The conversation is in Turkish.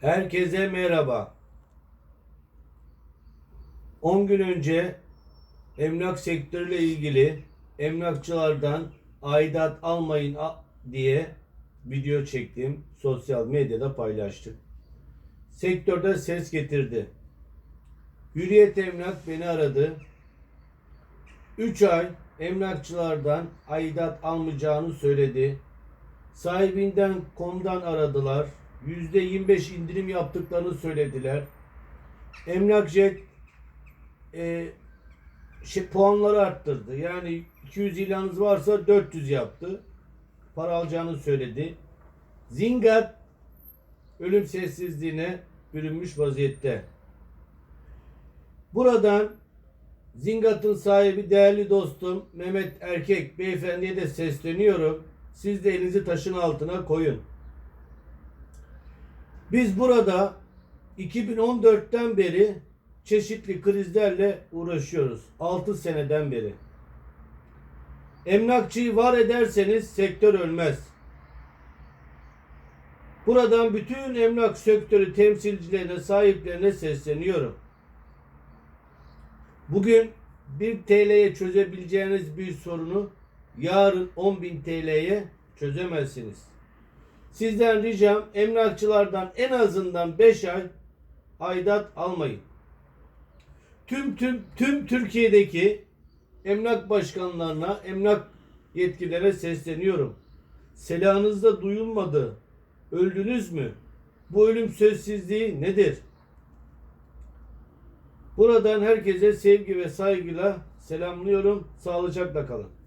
Herkese merhaba. 10 gün önce emlak sektörüyle ilgili emlakçılardan aidat almayın diye video çektim. Sosyal medyada paylaştık. Sektörde ses getirdi. Hürriyet Emlak beni aradı. 3 ay emlakçılardan aidat almayacağını söyledi. Sahibinden komdan aradılar. %25 indirim yaptıklarını söylediler. Emlakjet e, şey, puanları arttırdı. Yani 200 ilanınız varsa 400 yaptı. Para alacağını söyledi. Zingat ölüm sessizliğine bürünmüş vaziyette. Buradan Zingat'ın sahibi değerli dostum Mehmet Erkek beyefendiye de sesleniyorum. Siz de elinizi taşın altına koyun. Biz burada 2014'ten beri çeşitli krizlerle uğraşıyoruz. 6 seneden beri. Emlakçıyı var ederseniz sektör ölmez. Buradan bütün emlak sektörü temsilcilerine, sahiplerine sesleniyorum. Bugün 1 TL'ye çözebileceğiniz bir sorunu yarın 10.000 TL'ye çözemezsiniz. Sizden ricam emlakçılardan en azından 5 ay aidat almayın. Tüm tüm tüm Türkiye'deki emlak başkanlarına, emlak yetkililere sesleniyorum. Selanızda duyulmadı. Öldünüz mü? Bu ölüm sözsüzlüğü nedir? Buradan herkese sevgi ve saygıyla selamlıyorum. Sağlıcakla kalın.